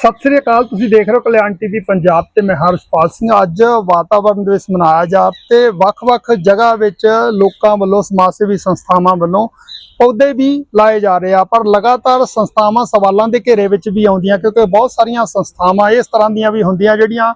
ਸਤਿ ਸ੍ਰੀ ਅਕਾਲ, ਤੁਸੀਂ ਦੇਖ ਰਹੇ ਹੋ ਕਲਿਆਣ ਟੀਵੀ ਪੰਜਾਬ ਤੇ ਮੈਂ ਹਰਸ਼ਪਾਲ ਸਿੰਘ। ਅੱਜ ਵਾਤਾਵਰਣ ਦਿਵਸ ਮਨਾਇਆ ਜਾ ਤੇ ਵੱਖ-ਵੱਖ ਜਗ੍ਹਾ ਵਿੱਚ ਲੋਕਾਂ ਵੱਲੋਂ, ਸਮਾਜ ਸੇਵੀ ਸੰਸਥਾਵਾਂ ਵੱਲੋਂ ਪੌਦੇ ਵੀ ਲਾਏ ਜਾ ਰਹੇ ਆ, ਪਰ ਲਗਾਤਾਰ ਸੰਸਥਾਵਾਂ ਸਵਾਲਾਂ ਦੇ ਘੇਰੇ ਵਿੱਚ ਵੀ ਆਉਂਦੀਆਂ, ਕਿਉਂਕਿ ਬਹੁਤ ਸਾਰੀਆਂ ਸੰਸਥਾਵਾਂ ਇਸ ਤਰ੍ਹਾਂ ਦੀਆਂ ਵੀ ਹੁੰਦੀਆਂ ਜਿਹੜੀਆਂ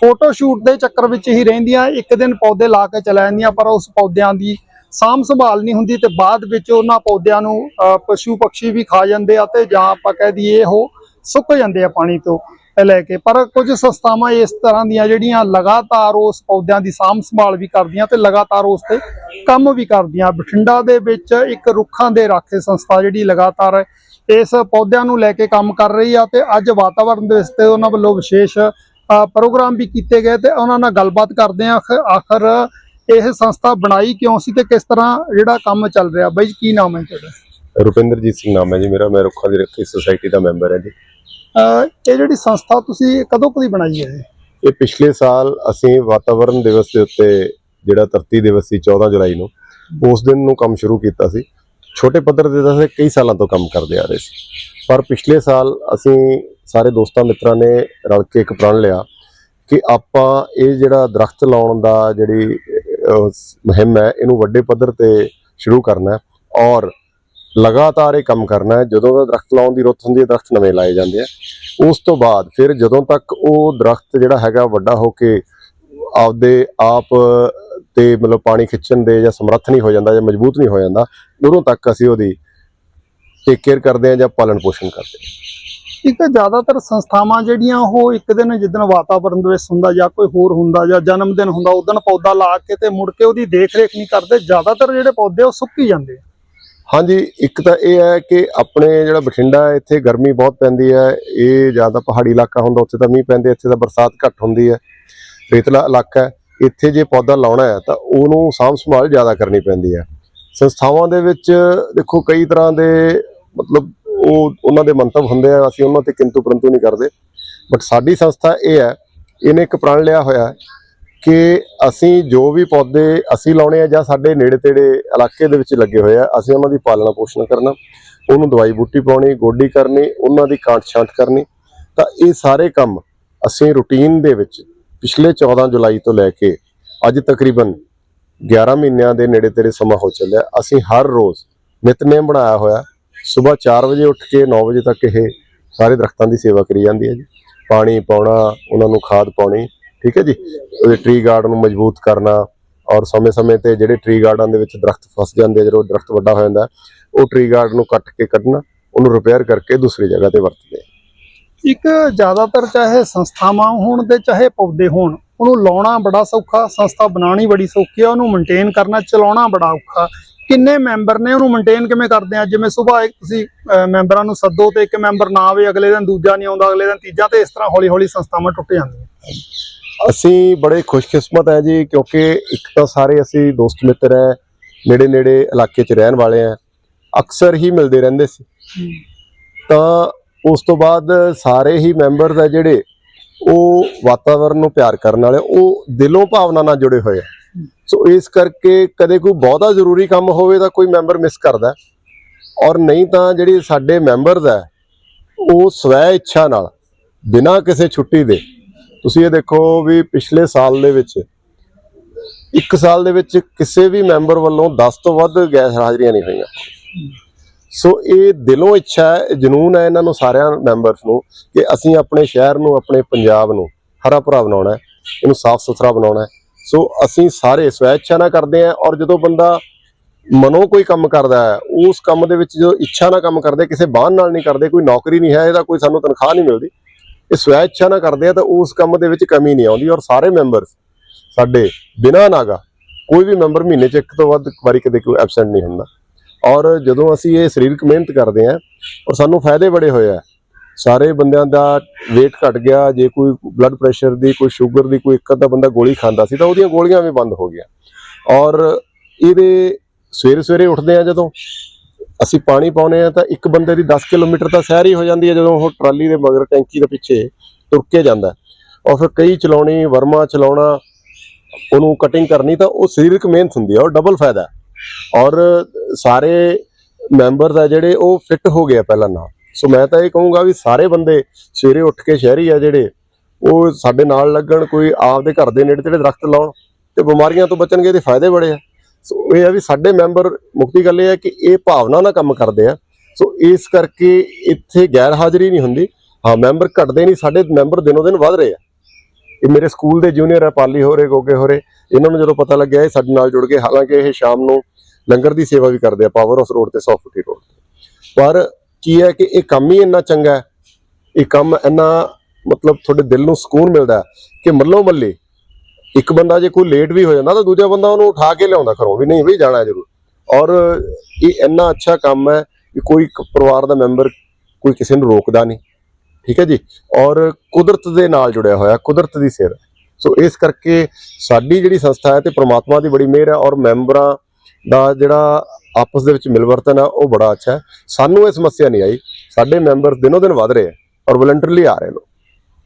ਫੋਟੋ ਸ਼ੂਟ ਦੇ ਚੱਕਰ ਵਿੱਚ ਹੀ ਰਹਿੰਦੀਆਂ, ਇੱਕ ਦਿਨ ਪੌਦੇ ਲਾ ਕੇ ਚਲਾ ਜਾਂਦੀਆਂ, ਪਰ ਉਸ ਪੌਦਿਆਂ ਦੀ ਸਾਂਭ ਸੰਭਾਲ ਨਹੀਂ ਹੁੰਦੀ ਤੇ ਬਾਅਦ ਵਿੱਚ ਉਹਨਾਂ ਪੌਦਿਆਂ ਨੂੰ ਪਸ਼ੂ ਪੰਛੀ ਵੀ ਖਾ ਜਾਂਦੇ ਆ ਤੇ ਜਾਂ ਆਪਾਂ ਕਹਿ ਦਈਏ ਉਹ ਸੁੱਕ ਜਾਂਦੇ ਆ ਪਾਣੀ ਤੋਂ ਲੈ ਕੇ। ਪਰ ਕੁਝ ਸੰਸਥਾਵਾਂ ਇਸ ਤਰ੍ਹਾਂ ਦੀਆਂ ਜਿਹੜੀਆਂ ਲਗਾਤਾਰ ਉਸ ਪੌਦਿਆਂ ਦੀ ਸਾਂਭ ਸੰਭਾਲ ਵੀ ਕਰਦੀਆਂ ਤੇ ਲਗਾਤਾਰ ਉਸ ਤੇ ਕੰਮ ਵੀ ਕਰਦੀਆਂ। ਬਠਿੰਡਾ ਦੇ ਵਿੱਚ ਇੱਕ ਰੁੱਖਾਂ ਦੇ ਰਾਖੇ ਸੰਸਥਾ ਜਿਹੜੀ ਲਗਾਤਾਰ ਇਸ ਪੌਦਿਆਂ ਨੂੰ ਲੈ ਕੇ ਕੰਮ ਕਰ ਰਹੀ ਆ ਤੇ ਅੱਜ ਵਾਤਾਵਰਣ ਦੇ ਵਿੱਚ ਉਹਨਾਂ ਵੱਲੋਂ ਵਿਸ਼ੇਸ਼ ਪ੍ਰੋਗਰਾਮ ਵੀ ਕੀਤੇ ਗਏ ਤੇ ਉਹਨਾਂ ਨਾਲ ਗੱਲਬਾਤ ਕਰਦੇ ਆ। ਆਖਰ ਇਹ ਸੰਸਥਾ ਬਣਾਈ ਕਿਉਂ ਸੀ ਤੇ ਕਿਸ ਤਰ੍ਹਾਂ ਜਿਹੜਾ ਕੰਮ ਚੱਲ ਰਿਹਾ? ਬਾਈ ਜੀ, ਕੀ ਨਾਮ ਹੈ ਤੁਹਾਡਾ? ਰੁਪਿੰਦਰਜੀਤ ਸਿੰਘ ਨਾਮ ਹੈ ਜੀ ਮੇਰਾ। ਮੈਂ ਰੁੱਖਾਂ ਦੀ ਰੱਖੀ ਸੁਸਾਇਟੀ ਦਾ ਮੈਂਬਰ ਹਾਂ ਜੀ। ਇਹ ਜਿਹੜੀ ਸੰਸਥਾ ਤੁਸੀਂ ਕਦੋਂ ਕਦੀ ਬਣਾਈ ਹੈ ਇਹ? ਪਿਛਲੇ ਸਾਲ ਅਸੀਂ ਵਾਤਾਵਰਣ ਦਿਵਸ ਦੇ ਉੱਤੇ ਜਿਹੜਾ ਧਰਤੀ ਦਿਵਸ ਸੀ 14 ਜੁਲਾਈ ਨੂੰ, ਉਸ ਦਿਨ ਨੂੰ ਕੰਮ ਸ਼ੁਰੂ ਕੀਤਾ ਸੀ ਛੋਟੇ ਪੱਧਰ ਤੇ ਤਾਂ ਅਸੀਂ ਕਈ ਸਾਲਾਂ ਤੋਂ ਕੰਮ ਕਰਦੇ ਆ ਰਹੇ ਸੀ ਪਰ ਪਿਛਲੇ ਸਾਲ ਅਸੀਂ ਸਾਰੇ ਦੋਸਤਾਂ ਮਿੱਤਰਾਂ ਨੇ ਰਲ ਕੇ ਇੱਕ ਪ੍ਰਣ ਲਿਆ ਕਿ ਆਪਾਂ ਇਹ ਜਿਹੜਾ ਦਰਖਤ ਲਾਉਣ ਦਾ ਜਿਹੜੀ ਮੁਹਿੰਮ ਹੈ, ਇਹਨੂੰ ਵੱਡੇ ਪੱਧਰ ਤੇ ਸ਼ੁਰੂ ਕਰਨਾ ਔਰ ਲਗਾਤਾਰ ਇਹ ਕੰਮ ਕਰਨਾ ਹੈ। ਜਦੋਂ ਦਾ ਦਰਖਤ ਲਾਉਣ ਦੀ ਰੁੱਤ ਹੁੰਦੀ ਹੈ, ਦਰਖਤ ਨਵੇਂ ਲਾਏ ਜਾਂਦੇ ਆ। ਉਸ ਤੋਂ ਬਾਅਦ ਫਿਰ ਜਦੋਂ ਤੱਕ ਉਹ ਦਰਖਤ ਜਿਹੜਾ ਹੈਗਾ ਵੱਡਾ ਹੋ ਕੇ ਆਪਦੇ ਆਪ ਤੇ ਮਤਲਬ ਪਾਣੀ ਖਿੱਚਣ ਦੇ ਜਾਂ ਸਮਰੱਥ ਨਹੀਂ ਹੋ ਜਾਂਦਾ ਜਾਂ ਮਜ਼ਬੂਤ ਨਹੀਂ ਹੋ ਜਾਂਦਾ, ਉਦੋਂ ਤੱਕ ਅਸੀਂ ਉਹਦੀ ਟੇਕ ਕੇਅਰ ਕਰਦੇ ਹਾਂ ਜਾਂ ਪਾਲਣ ਪੋਸ਼ਣ ਕਰਦੇ ਹਾਂ। ਇੱਕ ਜ਼ਿਆਦਾਤਰ ਸੰਸਥਾਵਾਂ ਜਿਹੜੀਆਂ, ਉਹ ਇੱਕ ਦਿਨ ਜਿੱਦਣ ਵਾਤਾਵਰਣ ਦਿਵਸ ਹੁੰਦਾ ਜਾਂ ਕੋਈ ਹੋਰ ਹੁੰਦਾ ਜਾਂ ਜਨਮ ਦਿਨ ਹੁੰਦਾ ਉਦੋਂ ਪੌਦਾ ਲਾ ਕੇ ਤੇ ਮੁੜ ਕੇ ਉਹਦੀ ਦੇਖ ਰੇਖ ਨਹੀਂ ਕਰਦੇ। ਜ਼ਿਆਦਾਤਰ ਜਿਹੜੇ ਪੌਦੇ ਉਹ ਸੁੱਕੀ ਜਾਂਦੇ ਆ। ਹਾਂਜੀ, ਇੱਕ ਤਾਂ ਇਹ ਹੈ ਕਿ ਆਪਣੇ ਜਿਹੜਾ ਬਠਿੰਡਾ ਇੱਥੇ ਗਰਮੀ ਬਹੁਤ ਪੈਂਦੀ ਹੈ। ਇਹ ਜ਼ਿਆਦਾ ਪਹਾੜੀ ਇਲਾਕਾ ਹੁੰਦਾ, ਉੱਥੇ ਤਾਂ ਮੀਂਹ ਪੈਂਦੇ, ਇੱਥੇ ਤਾਂ ਬਰਸਾਤ ਘੱਟ ਹੁੰਦੀ ਹੈ। ਰੇਤਲਾ ਇਲਾਕਾ ਇੱਥੇ ਜੇ ਪੌਦਾ ਲਾਉਣਾ ਹੈ, ਤਾਂ ਉਹਨੂੰ ਸਾਂਭ ਸੰਭਾਲ ਜ਼ਿਆਦਾ ਕਰਨੀ ਪੈਂਦੀ ਹੈ। ਸੰਸਥਾਵਾਂ ਦੇ ਵਿੱਚ ਦੇਖੋ, ਕਈ ਤਰ੍ਹਾਂ ਦੇ ਮਤਲਬ ਉਹ ਉਹਨਾਂ ਦੇ ਮੰਤਵ ਹੁੰਦੇ ਆ, ਅਸੀਂ ਉਹਨਾਂ ਤੇ ਕਿੰਤੂ ਪਰੰਤੂ ਨਹੀਂ ਕਰਦੇ। ਬਟ ਸਾਡੀ ਸੰਸਥਾ ਇਹ ਹੈ, ਇਹਨੇ ਇੱਕ ਪ੍ਰਣ ਲਿਆ ਹੋਇਆ ਕਿ ਅਸੀਂ ਜੋ ਵੀ ਪੌਦੇ ਅਸੀਂ ਲਾਉਣੇ ਆ ਜਾਂ ਸਾਡੇ ਨੇੜੇ ਤੇੜੇ ਇਲਾਕੇ ਦੇ ਵਿੱਚ ਲੱਗੇ ਹੋਏ ਆ, ਅਸੀਂ ਉਹਨਾਂ ਦੀ ਪਾਲਣਾ ਪੋਸ਼ਣ ਕਰਨਾ, ਉਹਨੂੰ ਦਵਾਈ ਬੂਟੀ ਪਾਉਣੀ, ਗੋਡੀ ਕਰਨੀ, ਉਹਨਾਂ ਦੀ ਕਾਂਟ ਛਾਂਟ ਕਰਨੀ। ਤਾਂ ਇਹ ਸਾਰੇ ਕੰਮ ਅਸੀਂ ਰੂਟੀਨ ਦੇ ਵਿੱਚ ਪਿਛਲੇ 14 ਜੁਲਾਈ ਤੋਂ ਲੈ ਕੇ ਅੱਜ ਤਕਰੀਬਨ 11 ਮਹੀਨਿਆਂ ਦੇ ਨੇੜੇ ਤੇੜੇ ਸਮਾਂ ਹੋ ਚੱਲਿਆ। ਅਸੀਂ ਹਰ ਰੋਜ਼ ਨਿਤਨੇਮ ਬਣਾਇਆ ਹੋਇਆ, ਸਵੇਰ 4 ਵਜੇ ਉੱਠ ਕੇ 9 ਵਜੇ ਤੱਕ ਇਹ ਸਾਰੇ ਦਰਖਤਾਂ ਦੀ ਸੇਵਾ ਕਰੀ ਜਾਂਦੀ ਹੈ ਜੀ। ਪਾਣੀ ਪਾਉਣਾ, ਉਹਨਾਂ ਨੂੰ ਖਾਦ ਪਾਉਣੀ ਠੀਕ ਹੈ ਜੀ? ਉਹਦੇ ਟਰੀ ਗਾਰਡ ਨੂੰ ਮਜ਼ਬੂਤ ਕਰਨਾ ਔਰ ਸਮੇਂ-ਸਮੇਂ ਤੇ ਜਿਹੜੇ ਟਰੀ ਗਾਰਡਾਂ ਦੇ ਵਿੱਚ ਦਰਖਤ ਫਸ ਜਾਂਦੇ ਜਦੋਂ ਦਰਖਤ ਵੱਡਾ ਹੋ ਜਾਂਦਾ, ਉਹ ਟ੍ਰੀ ਗਾਰਡ ਨੂੰ ਕੱਟ ਕੇ ਕੱਢਣਾ, ਉਹਨੂੰ ਰਿਪੇਅਰ ਕਰਕੇ ਦੂਸਰੀ ਜਗ੍ਹਾ ਤੇ ਵਰਤਦੇ ਇੱਕ ਜ਼ਿਆਦਾਤਰ ਚਾਹੇ ਸੰਸਥਾਵਾਂ ਹੋਣ ਤੇ ਚਾਹੇ ਪੌਦੇ ਹੋਣ, ਉਹਨੂੰ ਲਾਉਣਾ ਬੜਾ ਸੌਖਾ, ਸੰਸਥਾ ਬਣਾਉਣੀ ਬੜੀ ਸੌਖੀ ਆ, ਉਹਨੂੰ ਮੇਨਟੇਨ ਕਰਨਾ, ਚਲਾਉਣਾ ਬੜਾ ਔਖਾ। ਕਿੰਨੇ ਮੈਂਬਰ ਨੇ ਉਹਨੂੰ ਮੇਨਟੇਨ ਕਿਵੇਂ ਕਰਦੇ ਆ? ਜਿਵੇਂ ਸਵੇਰ ਤੁਸੀਂ ਮੈਂਬਰਾਂ ਨੂੰ ਸੱਦੋ ਤੇ ਇੱਕ ਮੈਂਬਰ ਨਾ ਆਵੇ, ਅਗਲੇ ਦਿਨ ਦੂਜਾ ਨਹੀਂ ਆਉਂਦਾ, ਅਗਲੇ ਦਿਨ ਤੀਜਾ, ਤੇ ਇਸ ਤਰ੍ਹਾਂ ਹੌਲੀ ਹੌਲੀ ਸੰਸਥਾਵਾਂ ਟੁੱਟ ਜਾਂਦੀਆਂ। ਅਸੀਂ ਬੜੇ ਖੁਸ਼ਕਿਸਮਤ ਹੈ ਜੀ, ਕਿਉਂਕਿ ਇੱਕ ਤਾਂ ਸਾਰੇ ਅਸੀਂ ਦੋਸਤ ਮਿੱਤਰ ਹੈ ਨੇੜੇ ਨੇੜੇ ਇਲਾਕੇ 'ਚ ਰਹਿਣ ਵਾਲੇ ਆ ਅਕਸਰ ਹੀ ਮਿਲਦੇ ਰਹਿੰਦੇ ਸੀ। ਤਾਂ ਉਸ ਤੋਂ ਬਾਅਦ ਸਾਰੇ ਹੀ ਮੈਂਬਰਸ ਦਾ ਜਿਹੜੇ, ਉਹ ਵਾਤਾਵਰਨ ਨੂੰ ਪਿਆਰ ਕਰਨ ਵਾਲੇ, ਉਹ ਦਿਲੋਂ ਭਾਵਨਾ ਨਾਲ ਜੁੜੇ ਹੋਏ ਆ। ਸੋ ਇਸ ਕਰਕੇ ਕਦੇ ਕੋਈ ਬਹੁਤਾ ਜ਼ਰੂਰੀ ਕੰਮ ਹੋਵੇ ਤਾਂ ਕੋਈ ਮੈਂਬਰ ਮਿਸ ਕਰਦਾ ਔਰ ਨਹੀਂ ਤਾਂ ਜਿਹੜੇ ਸਾਡੇ ਮੈਂਬਰਸ ਹੈ, ਉਹ ਸਵੈ ਇੱਛਾ ਨਾਲ, ਬਿਨਾਂ ਕਿਸੇ ਛੁੱਟੀ ਦੇ ਤੁਸੀਂ ਇਹ ਦੇਖੋ ਵੀ ਪਿਛਲੇ ਸਾਲ ਦੇ ਵਿੱਚ, ਇੱਕ ਸਾਲ ਦੇ ਵਿੱਚ ਕਿਸੇ ਵੀ ਮੈਂਬਰ ਵੱਲੋਂ 10 ਤੋਂ ਵੱਧ ਗੈਸ ਹਾਜ਼ਰੀਆਂ ਨਹੀਂ ਹੋਈਆਂ। ਸੋ ਇਹ ਦਿਲੋਂ ਇੱਛਾ ਹੈ ਜਨੂਨ ਹੈ ਇਹਨਾਂ ਨੂੰ ਸਾਰਿਆਂ ਮੈਂਬਰਸ ਨੂੰ ਕਿ ਅਸੀਂ ਆਪਣੇ ਸ਼ਹਿਰ ਨੂੰ, ਆਪਣੇ ਪੰਜਾਬ ਨੂੰ ਹਰਾ ਭਰਾ ਬਣਾਉਣਾ ਹੈ, ਇਹਨੂੰ ਸਾਫ਼ ਸੁਥਰਾ ਬਣਾਉਣਾ ਹੈ। ਸੋ ਅਸੀਂ ਸਾਰੇ ਸਵੈ ਇੱਛਾ ਨਾਲ ਕਰਦੇ ਹਾਂ ਔਰ ਜਦੋਂ ਬੰਦਾ ਮਨੋਂ ਕੋਈ ਕੰਮ ਕਰਦਾ ਹੈ, ਉਸ ਕੰਮ ਦੇ ਵਿੱਚ ਜਦੋਂ ਇੱਛਾ ਨਾਲ ਕੰਮ ਕਰਦੇ, ਕਿਸੇ ਬਾਹਨ ਨਾਲ ਨਹੀਂ ਕਰਦੇ, ਕੋਈ ਨੌਕਰੀ ਨਹੀਂ ਹੈ, ਇਹਦਾ ਕੋਈ ਸਾਨੂੰ ਤਨਖਾਹ ਨਹੀਂ ਮਿਲਦੀ ਇਹ ਸਵੈ ਇੱਛਾ ਨਾਲ ਕਰਦੇ ਆ ਤਾਂ ਉਸ ਕੰਮ ਦੇ ਵਿੱਚ ਕਮੀ ਨਹੀਂ ਆਉਂਦੀ ਔਰ ਸਾਰੇ ਮੈਂਬਰ ਸਾਡੇ ਬਿਨਾਂ ਨਾਗਾ ਕੋਈ ਵੀ ਮੈਂਬਰ ਮਹੀਨੇ 'ਚ ਇੱਕ ਤੋਂ ਵੱਧ ਵਾਰੀ ਕਦੇ ਕੋਈ ਐਬਸੈਂਟ ਨਹੀਂ ਹੁੰਦਾ। ਔਰ ਜਦੋਂ ਅਸੀਂ ਇਹ ਸਰੀਰਕ ਮਿਹਨਤ ਕਰਦੇ ਆ ਔਰ ਸਾਨੂੰ ਫਾਇਦੇ ਬੜੇ ਹੋਏ ਆ, ਸਾਰੇ ਬੰਦਿਆਂ ਦਾ weight ਘਟ ਗਿਆ, ਜੇ ਕੋਈ ਬਲੱਡ ਪ੍ਰੈਸ਼ਰ ਦੀ, ਕੋਈ ਸ਼ੂਗਰ ਦੀ, ਕੋਈ ਇੱਕ ਅੱਧਾ ਬੰਦਾ ਗੋਲੀ ਖਾਂਦਾ ਸੀ ਤਾਂ ਉਹਦੀਆਂ ਗੋਲੀਆਂ ਵੀ ਬੰਦ ਹੋ ਗਈਆਂ। ਔਰ ਇਹਦੇ ਸਵੇਰੇ ਸਵੇਰੇ ਉੱਠਦੇ ਆ ਜਦੋਂ ਅਸੀਂ ਪਾਣੀ ਪਾਉਨੇ ਆ ਤਾਂ ਇੱਕ ਬੰਦੇ ਦੀ 10 ਕਿਲੋਮੀਟਰ ਤਾਂ ਸੈਰ ਹੀ ਹੋ ਜਾਂਦੀ ਹੈ ਜਦੋਂ ਉਹ ਟਰਾਲੀ ਦੇ ਮਗਰ ਟੈਂਕੀ ਦੇ ਪਿੱਛੇ ਤੁਰ ਕੇ ਜਾਂਦਾ ਔਰ ਫਿਰ ਕਈ ਚਲਾਉਣੀ, ਵਰਮਾ ਚਲਾਉਣਾ, ਉਹਨੂੰ ਕਟਿੰਗ ਕਰਨੀ ਤਾਂ ਉਹ ਸਰੀਰਕ ਮਿਹਨਤ ਹੁੰਦੀ ਹੈ ਔਰ ਡਬਲ ਫਾਇਦਾ ਔਰ ਸਾਰੇ ਮੈਂਬਰਸ ਆ ਜਿਹੜੇ ਉਹ ਫਿੱਟ ਹੋ ਗਏ ਆ ਪਹਿਲਾਂ ਨਾਲ। ਸੋ ਮੈਂ ਤਾਂ ਇਹ ਕਹੂੰਗਾ ਵੀ ਸਾਰੇ ਬੰਦੇ ਸਵੇਰੇ ਉੱਠ ਕੇ ਸ਼ਹਿਰੀ ਆ ਜਿਹੜੇ, ਉਹ ਸਾਡੇ ਨਾਲ ਲੱਗਣ, ਕੋਈ ਆਪਦੇ ਘਰ ਦੇ ਨੇੜੇ ਤੇੜੇ ਦਰਖਤ ਲਾਉਣ ਤੇ ਬਿਮਾਰੀਆਂ ਤੋਂ ਬਚਣਗੇ ਇਹਦੇ ਫਾਇਦੇ ਬੜੇ ਆ। ਸੋ ਇਹ ਹੈ ਵੀ ਸਾਡੇ ਮੈਂਬਰ ਮੁਕਤੀ ਗੱਲ ਇਹ ਹੈ ਕਿ ਇਹ ਭਾਵਨਾ ਨਾਲ ਕੰਮ ਕਰਦੇ ਆ। ਸੋ ਇਸ ਕਰਕੇ ਇੱਥੇ ਗੈਰ ਹਾਜ਼ਰੀ ਨਹੀਂ ਹੁੰਦੀ। ਹਾਂ, ਮੈਂਬਰ ਘਟਦੇ ਨਹੀਂ, ਸਾਡੇ ਮੈਂਬਰ ਦਿਨੋ ਦਿਨ ਵੱਧ ਰਹੇ ਆ। ਇਹ ਮੇਰੇ ਸਕੂਲ ਦੇ ਜੂਨੀਅਰ ਆ, ਪਾਲੀ ਹੋਰੇ ਗੋਗੇ ਹੋਰੇ ਇਹਨਾਂ ਨੂੰ ਜਦੋਂ ਪਤਾ ਲੱਗਿਆ, ਇਹ ਸਾਡੇ ਨਾਲ ਜੁੜ ਗਏ। ਹਾਲਾਂਕਿ ਇਹ ਸ਼ਾਮ ਨੂੰ ਲੰਗਰ ਦੀ ਸੇਵਾ ਵੀ ਕਰਦੇ ਆ ਪਾਵਰ ਹਾਊਸ ਰੋਡ ਤੇ 100 ਫੁੱਟੀ ਰੋਡ ਤੇ। ਪਰ ਕੀ ਹੈ ਕਿ ਇਹ ਕੰਮ ਹੀ ਇੰਨਾ ਚੰਗਾ ਹੈ। ਇਹ ਕੰਮ ਇੰਨਾ ਮਤਲਬ ਤੁਹਾਡੇ ਦਿਲ ਨੂੰ ਸਕੂਨ ਮਿਲਦਾ ਕਿ ਮੱਲੋ ਮੱਲੇ ਇੱਕ ਬੰਦਾ ਜੇ ਕੋਈ ਲੇਟ ਵੀ ਹੋ ਜਾਂਦਾ ਤਾਂ ਦੂਜਾ ਬੰਦਾ ਉਹਨੂੰ ਉਠਾ ਕੇ ਲਿਆਉਂਦਾ ਘਰੋਂ ਵੀ ਨਹੀਂ, ਵੀ ਜਾਣਾ ਜ਼ਰੂਰ। ਔਰ ਇਹ ਇੰਨਾ ਅੱਛਾ ਕੰਮ ਹੈ ਕਿ ਕੋਈ ਇੱਕ ਪਰਿਵਾਰ ਦਾ ਮੈਂਬਰ ਕੋਈ ਕਿਸੇ ਨੂੰ ਰੋਕਦਾ ਨਹੀਂ। ਠੀਕ ਹੈ ਜੀ? ਔਰ ਕੁਦਰਤ ਦੇ ਨਾਲ ਜੁੜਿਆ ਹੋਇਆ, ਕੁਦਰਤ ਦੀ ਸਿਰ ਸੋ ਇਸ ਕਰਕੇ ਸਾਡੀ ਜਿਹੜੀ ਸੰਸਥਾ ਹੈ ਤੇ ਪ੍ਰਮਾਤਮਾ ਦੀ ਬੜੀ ਮਿਹਰ ਹੈ ਔਰ ਮੈਂਬਰਾਂ ਦਾ ਜਿਹੜਾ ਆਪਸ ਦੇ ਵਿੱਚ ਮਿਲਵਰਤਨ ਆ ਉਹ ਬੜਾ ਅੱਛਾ ਹੈ। ਸਾਨੂੰ ਇਹ ਸਮੱਸਿਆ ਨਹੀਂ ਆਈ। ਸਾਡੇ ਮੈਂਬਰ ਦਿਨੋ ਦਿਨ ਵਧ ਰਹੇ ਆ ਔਰ ਵਲੰਟਰਲੀ ਆ ਰਹੇ ਲੋਕ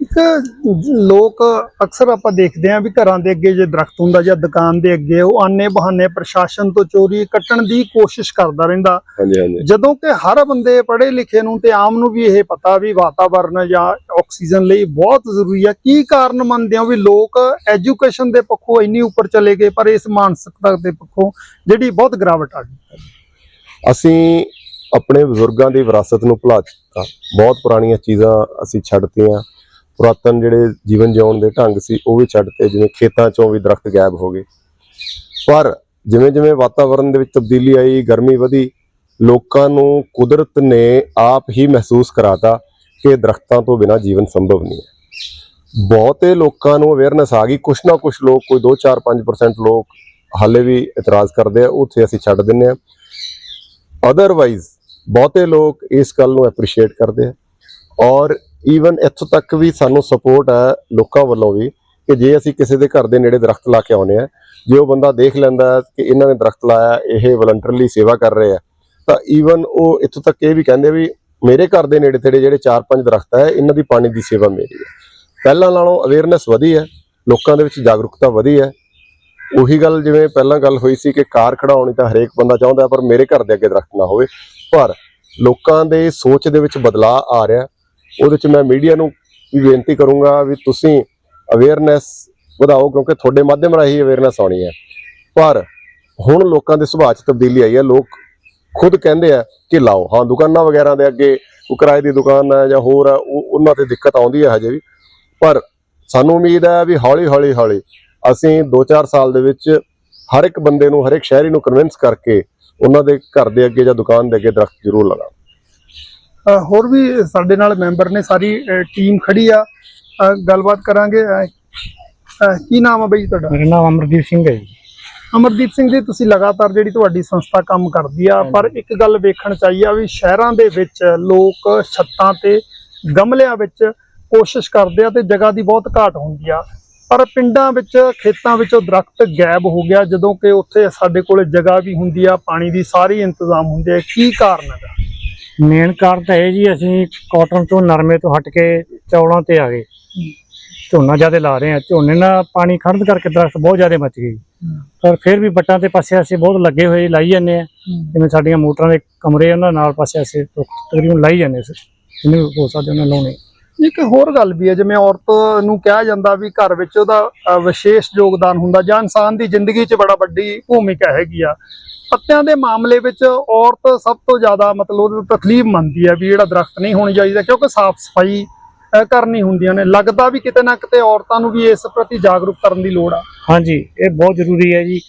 ਇੱਕ ਲੋਕ ਅਕਸਰ ਆਪਾਂ ਦੇਖਦੇ ਆਂ ਵੀ ਘਰਾਂ ਦੇ ਅੱਗੇ ਜੇ ਦਰਖਤ ਹੁੰਦਾ ਜਾਂ ਦੁਕਾਨ ਦੇ ਅੱਗੇ ਉਹ ਆਨੇ ਬਹਾਨੇ ਪ੍ਰਸ਼ਾਸਨ ਤੋਂ ਚੋਰੀ ਕੱਟਣ ਦੀ ਕੋਸ਼ਿਸ਼ ਕਰਦਾ ਰਹਿੰਦਾ। ਹਾਂਜੀ ਹਾਂਜੀ। ਜਦੋਂ ਕਿ ਹਰ ਬੰਦੇ ਪੜ੍ਹੇ ਲਿਖੇ ਨੂੰ ਤੇ ਆਮ ਨੂੰ ਵੀ ਇਹ ਪਤਾ ਵੀ ਵਾਤਾਵਰਨ ਜਾਂ ਆਕਸੀਜਨ ਲਈ ਬਹੁਤ ਜ਼ਰੂਰੀ ਹੈ ਕੀ ਕਾਰਨ ਮੰਨਦੇ ਹੋ ਵੀ ਲੋਕ ਐਜੂਕੇਸ਼ਨ ਦੇ ਪੱਖੋਂ ਇੰਨੀ ਉੱਪਰ ਚਲੇ ਗਏ ਪਰ ਇਸ ਮਾਨਸਿਕਤਾ ਦੇ ਪੱਖੋਂ ਜਿਹੜੀ ਬਹੁਤ ਗਿਰਾਵਟ ਆ ਗਈ? ਅਸੀਂ ਆਪਣੇ ਬਜ਼ੁਰਗਾਂ ਦੀ ਵਿਰਾਸਤ ਨੂੰ ਭੁਲਾ ਚੁੱਕਾ। ਬਹੁਤ ਪੁਰਾਣੀਆਂ ਚੀਜ਼ਾਂ ਅਸੀਂ ਛੱਡਤੀਆਂ ਪੁਰਾਤਨ ਜਿਹੜੇ ਜੀਵਨ ਜਿਉਣ ਦੇ ਢੰਗ ਸੀ, ਉਹ ਵੀ ਛੱਡਤੇ ਜਿਵੇਂ ਖੇਤਾਂ ਚੋਂ ਵੀ ਦਰਖਤ ਗਾਇਬ ਹੋ ਗਏ। ਪਰ ਜਿਵੇਂ ਜਿਵੇਂ ਵਾਤਾਵਰਣ ਦੇ ਵਿੱਚ ਤਬਦੀਲੀ ਆਈ, ਗਰਮੀ ਵਧੀ, ਲੋਕਾਂ ਨੂੰ ਕੁਦਰਤ ਨੇ ਆਪ ਹੀ ਮਹਿਸੂਸ ਕਰਾਤਾ ਕਿ ਦਰਖਤਾਂ ਤੋਂ ਬਿਨਾਂ ਜੀਵਨ ਸੰਭਵ ਨਹੀਂ ਹੈ। ਬਹੁਤੇ ਲੋਕਾਂ ਨੂੰ ਅਵੇਅਰਨੈਸ ਆ ਗਈ। ਕੁਛ ਨਾ ਕੁਛ ਲੋਕ, ਕੋਈ 2 4 5% ਲੋਕ ਹਾਲੇ ਵੀ ਇਤਰਾਜ਼ ਕਰਦੇ ਆ, ਉੱਥੇ ਅਸੀਂ ਛੱਡ ਦਿੰਨੇ ਆ। ਅਦਰਵਾਈਜ਼ ਬਹੁਤੇ ਲੋਕ ਇਸ ਗੱਲ ਨੂੰ ਐਪਰੀਸ਼ੀਏਟ ਕਰਦੇ ਆ। ਔਰ ਈਵਨ ਇੱਥੋਂ ਤੱਕ ਵੀ ਸਾਨੂੰ ਸਪੋਰਟ ਹੈ ਲੋਕਾਂ ਵੱਲੋਂ ਵੀ ਕਿ ਜੇ ਅਸੀਂ ਕਿਸੇ ਦੇ ਘਰ ਦੇ ਨੇੜੇ ਦਰਖਤ ਲਾ ਕੇ ਆਉਨੇ ਆ ਜੇ ਉਹ ਬੰਦਾ ਦੇਖ ਲੈਂਦਾ ਕਿ ਇਹਨਾਂ ਨੇ ਦਰਖਤ ਲਾਇਆ, ਇਹ ਵਲੰਟਰਲੀ ਸੇਵਾ ਕਰ ਰਹੇ ਆ, ਤਾਂ ਈਵਨ ਉਹ ਇੱਥੋਂ ਤੱਕ ਇਹ ਵੀ ਕਹਿੰਦੇ ਵੀ ਮੇਰੇ ਘਰ ਦੇ ਨੇੜੇ ਤੇੜੇ ਜਿਹੜੇ 4-5 ਦਰਖਤ ਹੈ, ਇਹਨਾਂ ਦੀ ਪਾਣੀ ਦੀ ਸੇਵਾ ਮੇਰੀ ਹੈ। ਪਹਿਲਾਂ ਨਾਲੋਂ ਅਵੇਅਰਨੈਸ ਵਧੀ ਹੈ, ਲੋਕਾਂ ਦੇ ਵਿੱਚ ਜਾਗਰੂਕਤਾ ਵਧੀ ਹੈ। ਉਹੀ ਗੱਲ ਜਿਵੇਂ ਪਹਿਲਾਂ ਗੱਲ ਹੋਈ ਸੀ ਕਿ ਕਾਰ ਖੜਾਉਣੀ ਤਾਂ ਹਰੇਕ ਬੰਦਾ ਚਾਹੁੰਦਾ ਪਰ ਮੇਰੇ ਘਰ ਦੇ ਅੱਗੇ ਦਰਖਤ ਨਾ ਹੋਵੇ, ਪਰ ਲੋਕਾਂ ਦੇ ਸੋਚ ਦੇ ਵਿੱਚ ਬਦਲਾਅ ਆ ਰਿਹਾ ਉਹਦੇ ਚ ਮੈਂ ਮੀਡੀਆ ਨੂੰ ਵੀ ਬੇਨਤੀ ਕਰੂੰਗਾ ਵੀ ਤੁਸੀਂ ਅਵੇਅਰਨੈਸ ਵਧਾਓ, ਕਿਉਂਕਿ ਤੁਹਾਡੇ ਮਾਧਿਅਮ ਰਾਹੀਂ ਅਵੇਅਰਨੈਸ ਆਉਣੀ ਹੈ। ਪਰ ਹੁਣ ਲੋਕਾਂ ਦੇ ਸੁਭਾਅ 'ਚ ਤਬਦੀਲੀ ਆਈ ਹੈ। ਲੋਕ ਖੁਦ ਕਹਿੰਦੇ ਆ ਕਿ ਲਾਓ। ਹਾਂ, ਦੁਕਾਨਾਂ ਵਗੈਰਾ ਦੇ ਅੱਗੇ ਕੋਈ ਕਿਰਾਏ ਦੀ ਦੁਕਾਨ ਹੈ ਜਾਂ ਹੋਰ ਹੈ ਉਹ ਉਹਨਾਂ ਤੇ ਦਿੱਕਤ ਆਉਂਦੀ ਹੈ ਹਜੇ ਵੀ। ਪਰ ਸਾਨੂੰ ਉਮੀਦ ਹੈ ਵੀ ਹੌਲੀ ਹੌਲੀ ਹੌਲੀ ਅਸੀਂ 2-4 ਸਾਲ ਦੇ ਵਿੱਚ ਹਰ ਇੱਕ ਬੰਦੇ ਨੂੰ, ਹਰ ਇੱਕ ਸ਼ਹਿਰੀ ਨੂੰ ਕਨਵਿੰਸ ਕਰਕੇ ਉਹਨਾਂ ਦੇ ਘਰ ਦੇ ਅੱਗੇ ਜਾਂ ਦੁਕਾਨ ਦੇ ਅੱਗੇ ਦਰਖਤ ਜ਼ਰੂਰ ਲਗਾਓ ਹੋਰ ਵੀ ਸਾਡੇ ਨਾਲ ਮੈਂਬਰ ਨੇ ਸਾਰੀ ਟੀਮ ਖੜੀ ਆ। ਗੱਲਬਾਤ ਕਰਾਂਗੇ। ਕੀ ਨਾਮ ਆ ਬਈ ਤੁਹਾਡਾ? ਮੇਰਾ ਨਾਮ ਅਮਰਦੀਪ ਸਿੰਘ ਹੈ ਜੀ। ਅਮਰਦੀਪ ਸਿੰਘ ਜੀ ਤੁਸੀਂ ਲਗਾਤਾਰ ਜਿਹੜੀ ਤੁਹਾਡੀ ਸੰਸਥਾ ਕੰਮ ਕਰਦੀ ਆ ਪਰ ਇੱਕ ਗੱਲ ਵੇਖਣ ਚਾਹੀ ਆ ਵੀ ਸ਼ਹਿਰਾਂ ਦੇ ਵਿੱਚ ਲੋਕ ਛੱਤਾਂ ਤੇ ਗਮਲਿਆਂ ਵਿੱਚ ਕੋਸ਼ਿਸ਼ ਕਰਦੇ ਆ ਤੇ ਜਗ੍ਹਾ ਦੀ ਬਹੁਤ ਘਾਟ ਹੁੰਦੀ ਆ। ਪਰ ਪਿੰਡਾਂ ਵਿੱਚ ਖੇਤਾਂ ਵਿੱਚੋਂ ਦਰਖਤ ਗਾਇਬ ਹੋ ਗਿਆ ਜਦੋਂ ਕਿ ਉੱਥੇ ਸਾਡੇ ਕੋਲੇ ਜਗ੍ਹਾ ਵੀ ਹੁੰਦੀ ਆ ਪਾਣੀ ਦੀ ਸਾਰੀ ਇੰਤਜ਼ਾਮ ਹੁੰਦੇ ਆ। ਕੀ ਕਾਰਨ ਹੈਗਾ? ਮੇਨ ਕਾਰਨ ਤਾਂ ਇਹ ਜੀ ਅਸੀਂ ਕਾਟਨ ਤੋਂ ਨਰਮੇ ਤੋਂ ਹਟ ਕੇ ਚੌਲਾਂ ਤੇ ਆ ਗਏ। ਝੋਨਾ ਜ਼ਿਆਦਾ ਲਾ ਰਹੇ ਆ ਝੋਨੇ ਨਾਲ ਪਾਣੀ ਖੜਨ ਕਰਕੇ ਦਰਖਤ ਬਹੁਤ ਜ਼ਿਆਦਾ ਮੱਚ ਗਏ। ਪਰ ਫਿਰ ਵੀ ਬੱਟਾਂ ਦੇ ਪਾਸੇ ਅਸੀਂ ਬਹੁਤ ਲੱਗੇ ਹੋਏ ਲਾਈ ਜਾਂਦੇ ਆ ਜਿਵੇਂ ਸਾਡੀਆਂ ਮੋਟਰਾਂ ਦੇ ਕਮਰੇ ਉਹਨਾਂ ਨਾਲ ਪਾਸੇ ਅਸੀਂ ਤਕਰੀਬਨ ਲਾਈ ਜਾਂਦੇ ਸੀ। ਜਿੰਨੇ ਹੋ ਸਕਦੇ ਉਹਨਾਂ ਲਾਉਣੇ। ਇੱਕ ਹੋਰ ਗੱਲ ਵੀ ਹੈ, ਜਿਵੇਂ ਔਰਤ ਨੂੰ ਕਿਹਾ ਜਾਂਦਾ ਵੀ ਘਰ ਵਿੱਚ ਉਹਦਾ ਵਿਸ਼ੇਸ਼ ਯੋਗਦਾਨ ਹੁੰਦਾ ਜਾਂ ਇਨਸਾਨ ਦੀ ਜ਼ਿੰਦਗੀ 'ਚ ਬੜਾ ਵੱਡੀ ਭੂਮਿਕਾ ਹੈਗੀ ਆ। ਪੱਤਿਆਂ ਦੇ ਮਾਮਲੇ ਵਿੱਚ ਔਰਤ ਸਭ ਤੋਂ ਜ਼ਿਆਦਾ ਮਤਲਬ ਉਹਨੂੰ ਤਕਲੀਫ ਮੰਨਦੀ ਹੈ ਵੀ ਜਿਹੜਾ ਦਰਖਤ ਨਹੀਂ ਹੋਣੀ ਚਾਹੀਦਾ ਕਿਉਂਕਿ ਸਾਫ਼ ਸਫ਼ਾਈ ਕਰਨੀ ਹੁੰਦੀਆਂ ਨੇ। ਲੱਗਦਾ ਵੀ ਕਿਤੇ ਨਾ ਕਿਤੇ ਔਰਤਾਂ ਨੂੰ ਵੀ ਇਸ ਪ੍ਰਤੀ ਜਾਗਰੂਕ ਕਰਨ ਦੀ ਲੋੜ ਆ। ਹਾਂਜੀ, ਇਹ ਬਹੁਤ ਜ਼ਰੂਰੀ ਹੈ ਜੀ।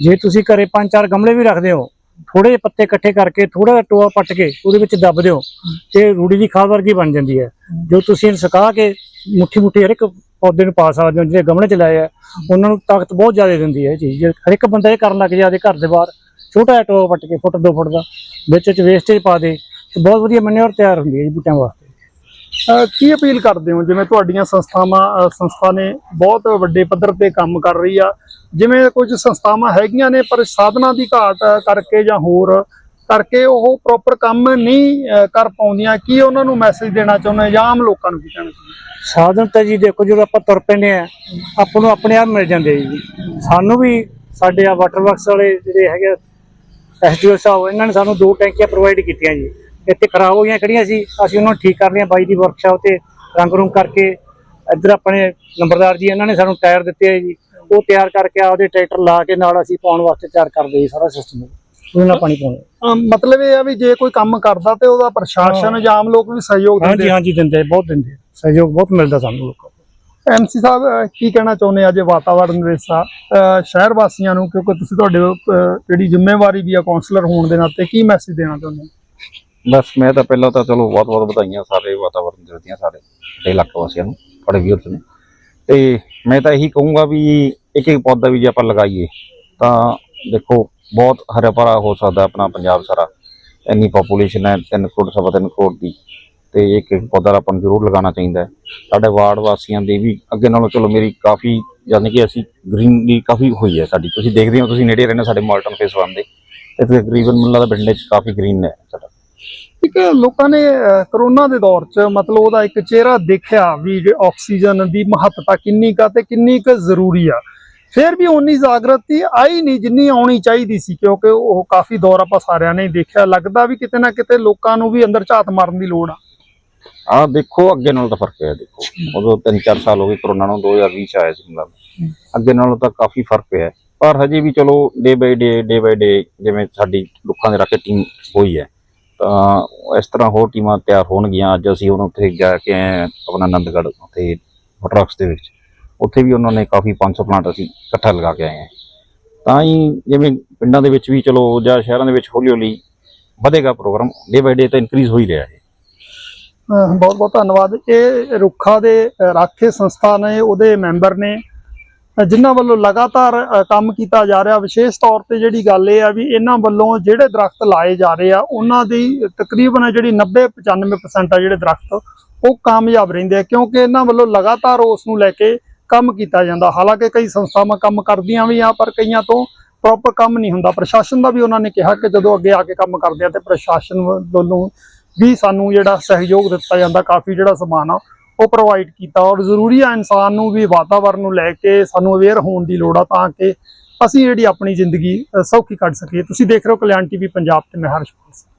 ਜੇ ਤੁਸੀਂ ਘਰੇ ਪੰਜ ਚਾਰ ਗਮਲੇ ਵੀ ਰੱਖਦੇ ਹੋ ਥੋੜੇ ਜਿਹੇ ਪੱਤੇ ਇਕੱਠੇ ਕਰਕੇ ਥੋੜਾ ਜਿਹਾ ਟੋਆ ਪੱਟ ਕੇ ਉਹਦੇ ਵਿੱਚ ਦੱਬ ਦਿਓ, ਤੇ ਰੂੜੀ ਦੀ ਖਾਦ ਵਰਗੀ ਬਣ ਜਾਂਦੀ ਹੈ। ਜੋ ਤੁਸੀਂ ਇਹਨੂੰ ਸੁਕਾ ਕੇ ਮੁੱਠੀ ਮੁੱਠੀ ਹਰ ਇੱਕ ਪੌਦੇ ਨੂੰ ਪਾ ਸਕਦੇ ਹੋ, ਜਿਹੜੇ ਗਮਲੇ ਚ ਲਾਏ ਆ, ਉਹਨਾਂ ਨੂੰ ਤਾਕਤ ਬਹੁਤ ਜ਼ਿਆਦਾ ਦਿੰਦੀ ਹੈ ਜੀ ਚੀਜ਼। ਹਰ ਇੱਕ ਬੰਦਾ ਇਹ ਕਰਨ ਲੱਗ ਜਾਵੇ ਘਰ ਦੇ ਬਾਹਰ ਛੋਟਾ ਜਿਹਾ ਟੋਆ ਪੱਟ ਕੇ ਫੁੱਟ ਦੋ ਫੁੱਟ ਦਾ ਵਿੱਚ ਚ ਵੇਸਟੇਜ ਪਾ ਦੇ ਤੇ ਬਹੁਤ ਵਧੀਆ ਮੈਨਿਓਰ ਤਿਆਰ ਹੁੰਦੀ ਹੈ ਜੀ ਬੂਟਿਆਂ ਵਾਸਤੇ। ਕੀ ਅਪੀਲ ਕਰਦੇ ਹੋ? ਜਿਵੇਂ ਤੁਹਾਡੀਆਂ ਸੰਸਥਾਵਾਂ ਸੰਸਥਾ ਨੇ ਬਹੁਤ ਵੱਡੇ ਪੱਧਰ ਤੇ ਕੰਮ ਕਰ ਰਹੀ ਆ। ਜਿਵੇਂ ਕੁਝ ਸੰਸਥਾਵਾਂ ਹੈਗੀਆਂ ਨੇ ਪਰ ਸਾਧਨਾਂ ਦੀ ਘਾਟ ਕਰਕੇ ਜਾਂ ਹੋਰ ਕਰਕੇ ਉਹ ਪ੍ਰੋਪਰ ਕੰਮ ਨਹੀਂ ਕਰ ਪਾਉਂਦੀਆਂ ਕੀ ਉਹਨਾਂ ਨੂੰ ਮੈਸੇਜ ਦੇਣਾ ਚਾਹੁੰਦੇ ਜਾਂ ਆਮ ਲੋਕਾਂ ਨੂੰ ਕੀ ਕਹਿਣਾ ਚਾਹੁੰਦੇ ਸਾਧਨ ਤਾਂ ਜੀ ਦੇਖੋ ਜਦੋਂ ਆਪਾਂ ਤੁਰ ਪੈਂਦੇ ਆ ਆਪਾਂ ਨੂੰ ਆਪਣੇ ਆਪ ਮਿਲ ਜਾਂਦੇ ਆ ਜੀ। ਸਾਨੂੰ ਵੀ ਸਾਡੇ ਆ ਵਾਟਰ ਵਰਕਸ ਵਾਲੇ ਜਿਹੜੇ ਹੈਗੇ ਐਸਡੀਓ ਸਾਹਿਬ ਇਹਨਾਂ ਨੇ ਸਾਨੂੰ ਦੋ ਟੈਂਕੀਆਂ ਪ੍ਰੋਵਾਈਡ ਕੀਤੀਆਂ ਜੀ। ਇੱਥੇ ਖਰਾਬ ਹੋਈਆਂ ਖੜੀਆਂ ਸੀ ਅਸੀਂ ਉਹਨਾਂ ਨੂੰ ਠੀਕ ਕਰ ਲਿਆ। ਬਾਈ ਦੀ ਵਰਕਸ਼ਾਪ ਤੇ ਰੰਗ ਰੂੰਗ ਕਰਕੇ ਇੱਧਰ ਆਪਣੇ ਨੰਬਰਦਾਰ ਜੀ ਇਹਨਾਂ ਨੇ ਸਾਨੂੰ ਟਾਇਰ ਦਿੱਤੇ ਆ ਜੀ। ਉਹ ਤਿਆਰ ਕਰਕੇ ਆਪਦੇ ਟਰੈਕਟਰ ਲਾ ਕੇ ਨਾਲ ਅਸੀਂ ਪਾਉਣ ਵਾਸਤੇ ਤਿਆਰ ਕਰਦੇ ਜੀ ਸਾਰਾ ਸਿਸਟਮ ਉਹਦੇ ਨਾਲ ਪਾਣੀ ਪਾਉਣਾ ਅਮ ਮਤਲਬ ਇਹ ਆ ਵੀ ਜੇ ਕੋਈ ਕੰਮ ਕਰਦਾ ਤੇ ਉਹਦਾ ਪ੍ਰਸ਼ਾਸਨ ਜਾਂ ਆਮ ਲੋਕ ਵੀ ਸਹਿਯੋਗ ਹਾਂਜੀ ਦਿੰਦੇ ਹਾਂਜੀ ਦਿੰਦੇ ਆ, ਬਹੁਤ ਦਿੰਦੇ। ਸਹਿਯੋਗ ਬਹੁਤ ਮਿਲਦਾ ਸਾਨੂੰ ਲੋਕਾਂ ਐਮਸੀ ਸਾਹਿਬ ਕੀ ਕਹਿਣਾ ਚਾਹੁੰਦੇ ਅੱਜ ਜੇ ਵਾਤਾਵਰਣ ਦੇ ਸ਼ਹਿਰ ਵਾਸੀਆਂ ਨੂੰ? ਕਿਉਂਕਿ ਤੁਸੀਂ ਤੁਹਾਡੇ ਜਿਹੜੀ ਜ਼ਿੰਮੇਵਾਰੀ ਵੀ ਆ ਕਾਉਂਸਲਰ ਹੋਣ ਦੇ ਨਾਤੇ, ਕੀ ਮੈਸੇਜ ਦੇਣਾ ਚਾਹੁੰਦੇ ਹੋ? ਬਸ ਮੈਂ ਤਾਂ ਪਹਿਲਾਂ ਤਾਂ ਚਲੋ ਬਹੁਤ ਬਹੁਤ ਵਧਾਈਆਂ ਸਾਰੇ ਵਾਤਾਵਰਣ ਦੇ ਦਿੱਤੀਆਂ ਸਾਰੇ ਦੇ ਇਲਾਕੇ ਵਾਸੀਆਂ ਨੂੰ, ਤੁਹਾਡੇ ਵੀਅਰਸ ਨੂੰ। ਤੇ ਮੈਂ ਤਾਂ ਇਹੀ ਕਹੂੰਗਾ ਵੀ ਇੱਕ ਇੱਕ ਪੌਦਾ ਵੀ ਜੇ ਆਪਾਂ ਲਗਾਈਏ, ਤਾਂ ਦੇਖੋ, ਬਹੁਤ ਹਰਾ ਭਰਾ ਹੋ ਸਕਦਾ ਆਪਣਾ ਪੰਜਾਬ ਸਾਰਾ। ਇੰਨੀ ਪੋਪੂਲੇਸ਼ਨ ਹੈ 3 ਕਰੋੜ, ਸਵਾ ਤਿੰਨ ਕਰੋੜ ਦੀ। ਤੇ ਇੱਕ ਇੱਕ ਪੌਦਾ ਆਪਾਂ ਨੂੰ ਜ਼ਰੂਰ ਲਗਾਉਣਾ ਚਾਹੀਦਾ ਹੈ। ਸਾਡੇ ਵਾਰਡ ਵਾਸੀਆਂ ਦੀ ਵੀ ਅੱਗੇ ਨਾਲੋਂ ਚਲੋ ਮੇਰੀ ਕਾਫੀ ਯਾਨੀ ਕਿ ਅਸੀਂ ਗ੍ਰੀਨਰੀ ਕਾਫੀ ਹੋਈ ਹੈ ਸਾਡੀ। ਤੁਸੀਂ ਦੇਖਦੇ ਹੋ, ਤੁਸੀਂ ਨੇੜੇ ਰਹਿੰਦੇ ਹੋ ਸਾਡੇ ਮਾਲਟਨ ਫੇਸ ਵਨ ਦੇ। ਤੇ ਤਕਰੀਬਨ ਮੈਨੂੰ ਲੱਗਦਾ ਪਿੰਡ 'ਚ ਕਾਫੀ ਗ੍ਰੀਨ ਹੈ ਸਾਡਾ। ਇੱਕ ਲੋਕਾਂ ਨੇ ਕਰੋਨਾ ਦੇ ਦੌਰ 'ਚ ਮਤਲਬ ਉਹਦਾ ਇੱਕ ਚਿਹਰਾ ਦੇਖਿਆ ਵੀ ਜੇ ਆਕਸੀਜਨ ਦੀ ਮਹੱਤਤਾ ਕਿੰਨੀ ਕਾ ਤੇ ਕਿੰਨੀ ਕੁ ਜ਼ਰੂਰੀ ਆ। ਫਿਰ ਵੀ ਉਨੀ ਜਾਗਰਤੀ ਆਈ ਨਹੀਂ, ਜਿੰਨੀ ਆਉਣੀ ਚਾਹੀਦੀ ਸੀ, ਕਿਉਂਕਿ ਉਹ ਕਾਫੀ ਦੌਰ ਆਪਾਂ ਸਾਰਿਆਂ ਨੇ ਦੇਖਿਆ। ਲੱਗਦਾ ਵੀ ਕਿਤੇ ਨਾ ਕਿਤੇ ਲੋਕਾਂ ਨੂੰ ਵੀ ਅੰਦਰ ਝਾਤ ਮਾਰਨ ਦੀ ਲੋੜ ਆ। ਆ ਦੇਖੋ ਅੱਗੇ ਨਾਲੋਂ ਤਾਂ ਫ਼ਰਕ ਹੈ ਦੇਖੋ। ਉਦੋਂ 3-4 ਸਾਲ ਹੋ ਗਏ ਕਰੋਨਾ ਨੂੰ 2020 ਚ ਆਇਆ ਸੀ ਮਤਲਬ ਅੱਗੇ ਨਾਲੋਂ ਤਾਂ ਕਾਫੀ ਫ਼ਰਕ ਪਿਆ ਹੈ। ਪਰ ਹਜੇ ਵੀ ਚਲੋ ਡੇ ਬਾਈ ਡੇ ਡੇ ਬਾਈ ਡੇ ਜਿਵੇਂ ਸਾਡੀ ਰੁੱਖਾਂ ਦੇ ਰੱਖ ਟੀਮ ਹੋਈ ਹੈ ਤਾਂ ਇਸ ਤਰ੍ਹਾਂ ਹੋਰ ਟੀਮਾਂ ਤਿਆਰ ਹੋਣਗੀਆਂ। ਅੱਜ ਅਸੀਂ ਹੁਣ ਉੱਥੇ ਜਾ ਕੇ ਆਪਣਾ ਆਨੰਦਗੜ੍ਹ ਉੱਥੇ ਫਟਰਕਸ ਦੇ ਵਿੱਚ। ਉੱਥੇ ਵੀ ਉਹਨਾਂ ਨੇ ਕਾਫੀ 500 ਪਲਾਂਟ ਅਸੀਂ ਇਕੱਠਾ ਲਗਾ ਕੇ ਆਏ ਹਾਂ। ਤਾਂ ਹੀ ਜਿਵੇਂ ਪਿੰਡਾਂ ਦੇ ਵਿੱਚ ਵੀ ਚਲੋ ਜਾਂ ਸ਼ਹਿਰਾਂ ਦੇ ਵਿੱਚ ਹੌਲੀ ਹੌਲੀ ਵਧੇਗਾ ਪ੍ਰੋਗਰਾਮ ਡੇ ਬਾਈ ਡੇ ਤਾਂ ਇਨਕਰੀਜ਼ ਹੋ ਹੀ ਰਿਹਾ ਹੈ। ਬਹੁਤ ਬਹੁਤ ਧੰਨਵਾਦ। ਇਹ ਰੁੱਖਾ ਦੇ ਰਾਖੇ ਸੰਸਥਾ ਨੇ ਉਹਦੇ ਮੈਂਬਰ ਨੇ ਅਹ, ਜਿਨ੍ਹਾਂ ਵੱਲੋਂ ਲਗਾਤਾਰ ਕੰਮ ਕੀਤਾ ਜਾ ਰਿਹਾ। ਵਿਸ਼ੇਸ਼ ਤੌਰ ਤੇ ਜਿਹੜੀ ਗੱਲ ਇਹ ਆ ਵੀ ਇਹਨਾਂ ਵੱਲੋਂ ਜਿਹੜੇ ਦਰਖਤ ਲਾਏ ਜਾ ਰਹੇ ਆ ਉਹਨਾਂ ਦੀ ਤਕਰੀਬਨ ਜਿਹੜੀ 90 95% ਆ ਜਿਹੜੇ ਦਰਖਤ ਉਹ ਕਾਮਯਾਬ ਰਹਿੰਦੇ ਆ ਕਿਉਂਕਿ ਇਹਨਾਂ ਵੱਲੋਂ ਲਗਾਤਾਰ ਉਸ ਨੂੰ ਲੈ ਕੇ ਕੰਮ ਕੀਤਾ ਜਾਂਦਾ। ਹਾਲਾਂਕਿ ਕਈ ਸੰਸਥਾਵਾਂ ਕੰਮ ਕਰਦੀਆਂ ਵੀ ਆ ਪਰ ਕਈਆਂ ਤੋਂ ਪ੍ਰੋਪਰ ਕੰਮ ਨਹੀਂ ਹੁੰਦਾ। ਪ੍ਰਸ਼ਾਸਨ ਦਾ ਵੀ ਉਹਨਾਂ ਨੇ ਕਿਹਾ ਕਿ ਜਦੋਂ ਅੱਗੇ ਆ ਕੇ ਕੰਮ ਕਰਦੇ ਆ ਤੇ ਪ੍ਰਸ਼ਾਸਨ ਵੱਲੋਂ ਵੀ ਸਾਨੂੰ ਜਿਹੜਾ ਸਹਿਯੋਗ ਦਿੱਤਾ ਜਾਂਦਾ, ਕਾਫੀ ਜਿਹੜਾ ਸਮਾਨ ਆ, ਉਹ ਪ੍ਰੋਵਾਈਡ ਕੀਤਾ। ਔਰ ਜ਼ਰੂਰੀ ਆ ਇਨਸਾਨ ਨੂੰ ਵੀ ਵਾਤਾਵਰਨ ਨੂੰ ਲੈ ਕੇ ਸਾਨੂੰ ਅਵੇਅਰ ਹੋਣ ਦੀ ਲੋੜ ਆ, ਤਾਂ ਕਿ ਅਸੀਂ ਜਿਹੜੀ ਆਪਣੀ ਜ਼ਿੰਦਗੀ ਸੌਖੀ ਕੱਢ ਸਕੀਏ। ਤੁਸੀਂ ਦੇਖ ਰਹੇ ਹੋ ਕਲਿਆਣ ਟੀਵੀ ਪੰਜਾਬ ਤੇ, ਮੈਂ ਹਰਸ਼ਪਾਲ ਸਿੰਘ।